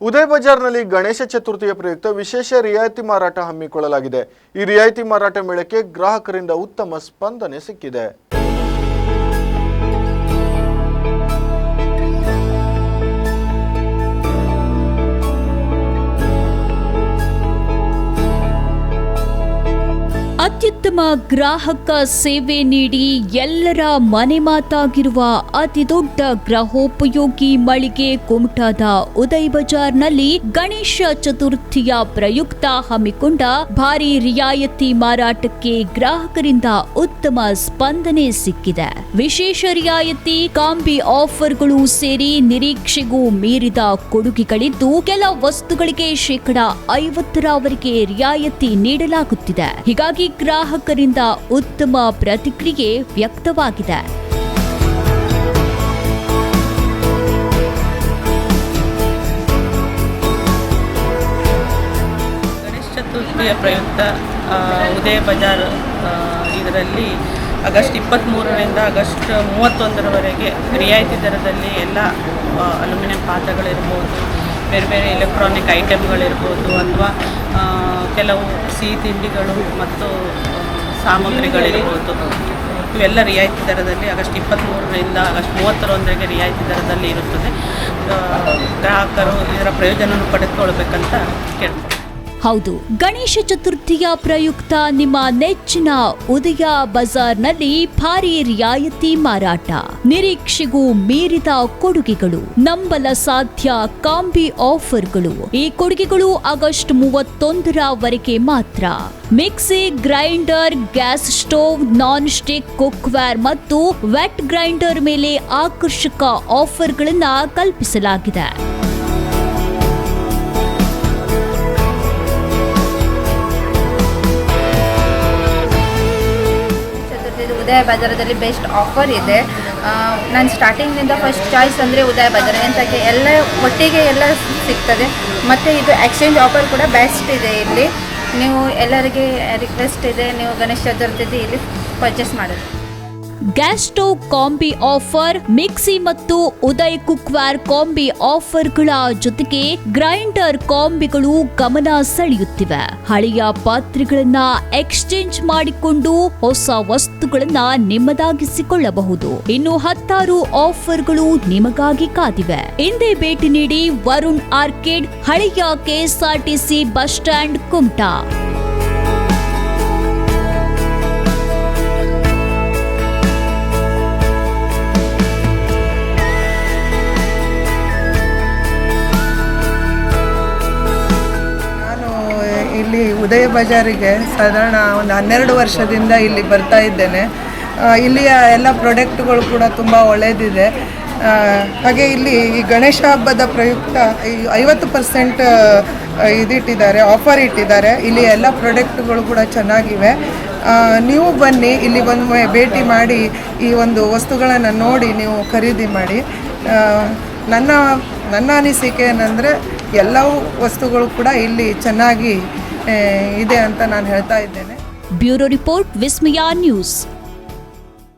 ಉದಯ ಬಜಾರ್ನಲ್ಲಿ ಗಣೇಶ ಚತುರ್ಥಿಯ ಪ್ರಯುಕ್ತ ವಿಶೇಷ ರಿಯಾಯಿತಿ ಮಾರಾಟ ಹಮ್ಮಿಕೊಳ್ಳಲಾಗಿದೆ. ಈ ರಿಯಾಯಿತಿ ಮಾರಾಟ ಮೇಳಕ್ಕೆ ಗ್ರಾಹಕರಿಂದ ಉತ್ತಮ ಸ್ಪಂದನೆ ಸಿಕ್ಕಿದೆ. ಅತ್ಯುತ್ತಮ ಗ್ರಾಹಕ ಸೇವೆ ನೀಡಿ ಎಲ್ಲರ ಮನೆ ಮಾತಾಗಿರುವ ಅತಿದೊಡ್ಡ ಗ್ರಹೋಪಯೋಗಿ ಮಳಿಗೆ ಕುಮಟಾದ ಉದಯ್ ಬಜಾರ್ನಲ್ಲಿ ಗಣೇಶ ಚತುರ್ಥಿಯ ಪ್ರಯುಕ್ತ ಹಮ್ಮಿಕೊಂಡ ಭಾರಿ ರಿಯಾಯಿತಿ ಮಾರಾಟಕ್ಕೆ ಗ್ರಾಹಕರಿಂದ ಉತ್ತಮ ಸ್ಪಂದನೆ ಸಿಕ್ಕಿದೆ. ವಿಶೇಷ ರಿಯಾಯಿತಿ, ಕಾಂಬಿ ಆಫರ್ಗಳು ಸೇರಿ ನಿರೀಕ್ಷೆಗೂ ಮೀರಿದ ಕೊಡುಗೆಗಳಿದ್ದು, ಕೆಲ ವಸ್ತುಗಳಿಗೆ ಶೇಕಡ ಐವತ್ತರವರೆಗೆ ರಿಯಾಯಿತಿ ನೀಡಲಾಗುತ್ತಿದೆ. ಹೀಗಾಗಿ ಗ್ರಾಹಕರಿಂದ ಉತ್ತಮ ಪ್ರತಿಕ್ರಿಯೆ ವ್ಯಕ್ತವಾಗಿದೆ. ಗಣೇಶ ಚತುರ್ಥಿಯ ಪ್ರಯುಕ್ತ ಉದಯ ಬಜಾರ್ ಇದರಲ್ಲಿ ಆಗಸ್ಟ್ ಇಪ್ಪತ್ತ್ಮೂರರಿಂದ ಆಗಸ್ಟ್ ಮೂವತ್ತೊಂದರವರೆಗೆ ರಿಯಾಯಿತಿ ದರದಲ್ಲಿ ಎಲ್ಲ ಅಲ್ಯೂಮಿನಿಯಂ ಪಾತ್ರೆಗಳಿರ್ಬೋದು. ಬೇರೆ ಬೇರೆ ಎಲೆಕ್ಟ್ರಾನಿಕ್ ಐಟಮ್ಗಳಿರ್ಬೋದು ಅಥವಾ ಕೆಲವು ಸಿಹಿ ತಿಂಡಿಗಳು ಮತ್ತು ಸಾಮಗ್ರಿಗಳಿರ್ಬೋದು. ಇವೆಲ್ಲ ರಿಯಾಯಿತಿ ದರದಲ್ಲಿ ಆಗಸ್ಟ್ ಇಪ್ಪತ್ತ್ಮೂರರಿಂದ ಆಗಸ್ಟ್ ಮೂವತ್ತರವರೆಗೆ ರಿಯಾಯಿತಿ ದರದಲ್ಲಿ ಇರುತ್ತದೆ. ಗ್ರಾಹಕರು ಇದರ ಪ್ರಯೋಜನವನ್ನು ಪಡೆದುಕೊಳ್ಬೇಕಂತ ಕೇಳ್ಬೋದು ಹೌದು, ಗಣೇಶ ಚತುರ್ಥಿಯ ಪ್ರಯುಕ್ತ ನಿಮ್ಮ ನೆಚ್ಚಿನ ಉದಯ ಬಜಾರ್ನಲ್ಲಿ ಭಾರಿ ರಿಯಾಯಿತಿ ಮಾರಾಟ. ನಿರೀಕ್ಷೆಗೂ ಮೀರಿದ ಕೊಡುಗೆಗಳು. ನಂಬಲ ಸಾಧ್ಯ ಕಾಂಬಿ ಆಫರ್ಗಳು. ಈ ಕೊಡುಗೆಗಳು ಆಗಸ್ಟ್ ಮೂವತ್ತೊಂದರವರೆಗೆ ಮಾತ್ರ. Mixie grinder, gas stove non stick cookware ಮತ್ತು ವೆಟ್ ಗ್ರೈಂಡರ್ ಮೇಲೆ ಆಕರ್ಷಕ ಆಫರ್ಗಳನ್ನು ಕಲ್ಪಿಸಲಾಗಿದೆ. ಉದಯ ಬಜಾರದಲ್ಲಿ ಬೆಸ್ಟ್ ಆಫರ್ ಇದೆ. ನಾನು ಸ್ಟಾರ್ಟಿಂಗ್ನಿಂದ ಫಸ್ಟ್ ಚಾಯ್ಸ್ ಅಂದರೆ ಉದಯ ಬಜಾರ್ ಎಂತಕ್ಕೆ ಎಲ್ಲ, ಒಟ್ಟಿಗೆ ಎಲ್ಲ ಸಿಗ್ತದೆ. ಮತ್ತು ಇದು ಎಕ್ಸ್ಚೇಂಜ್ ಆಫರ್ ಕೂಡ ಬೆಸ್ಟ್ ಇದೆ ಇಲ್ಲಿ. ನೀವು ಎಲ್ಲರಿಗೆ ರಿಕ್ವೆಸ್ಟ್ ಇದೆ, ನೀವು ಗಣೇಶ ಚತುರ್ಥಿ ಇಲ್ಲಿ ಪರ್ಚೇಸ್ ಮಾಡೋದು. Gas stove combo offer mixie ಮತ್ತು ಉದಯ್ ಕುಕ್ವಾರ್ ಕಾಂಬಿ ಆಫರ್ಗಳ ಜೊತೆಗೆ ಗ್ರೈಂಡರ್ ಕಾಂಬಿಗಳು ಗಮನ ಸೆಳೆಯುತ್ತಿವೆ ಹಳೆಯ ಪಾತ್ರೆಗಳನ್ನ ಎಕ್ಸ್ಚೇಂಜ್ ಮಾಡಿಕೊಂಡು ಹೊಸ ವಸ್ತುಗಳನ್ನ ನಿಮ್ಮದಾಗಿಸಿಕೊಳ್ಳಬಹುದು ಇನ್ನು ಹತ್ತಾರು ಆಫರ್ಗಳು ನಿಮಗಾಗಿ ಕಾದಿವೆ ಹಿಂದೆ ಭೇಟಿ ನೀಡಿ ವರುಣ್ ಆರ್ಕಿಡ್ ಹಳೆಯ ಕೆಎಸ್ಆರ್ಟಿಸಿ ಬಸ್ ಸ್ಟ್ಯಾಂಡ್ ಕುಮಟಾ ಇಲ್ಲಿ ಉದಯ ಬಜಾರಿಗೆ ಸಾಧಾರಣ ಒಂದು ಹನ್ನೆರಡು ವರ್ಷದಿಂದ ಇಲ್ಲಿ ಬರ್ತಾ ಇದ್ದೇನೆ. ಇಲ್ಲಿಯ ಎಲ್ಲ ಪ್ರಾಡಕ್ಟ್ಗಳು ಕೂಡ ತುಂಬ ಒಳ್ಳೆಯದಿದೆ ಹಾಗೆ ಇಲ್ಲಿ ಈ ಗಣೇಶ ಹಬ್ಬದ ಪ್ರಯುಕ್ತ ಐವತ್ತು ಪರ್ಸೆಂಟ್ ಇದಿಟ್ಟಿದ್ದಾರೆ ಆಫರ್ ಇಟ್ಟಿದ್ದಾರೆ. ಇಲ್ಲಿ ಎಲ್ಲ ಪ್ರಾಡಕ್ಟ್ಗಳು ಕೂಡ ಚೆನ್ನಾಗಿವೆ. ನೀವು ಬನ್ನಿ, ಇಲ್ಲಿ ಒಂದು ಭೇಟಿ ಮಾಡಿ ಈ ಒಂದು ವಸ್ತುಗಳನ್ನು ನೋಡಿ ನೀವು ಖರೀದಿ ಮಾಡಿ. ನನ್ನ ನನ್ನ ಅನಿಸಿಕೆ ಏನಂದರೆ ಎಲ್ಲವೂ ವಸ್ತುಗಳು ಕೂಡ ಇಲ್ಲಿ ಚೆನ್ನಾಗಿ ಇದೆ ಅಂತ ನಾನು ಹೇಳ್ತಾ ಇದ್ದೇನೆ. Bureau report Vismaya news.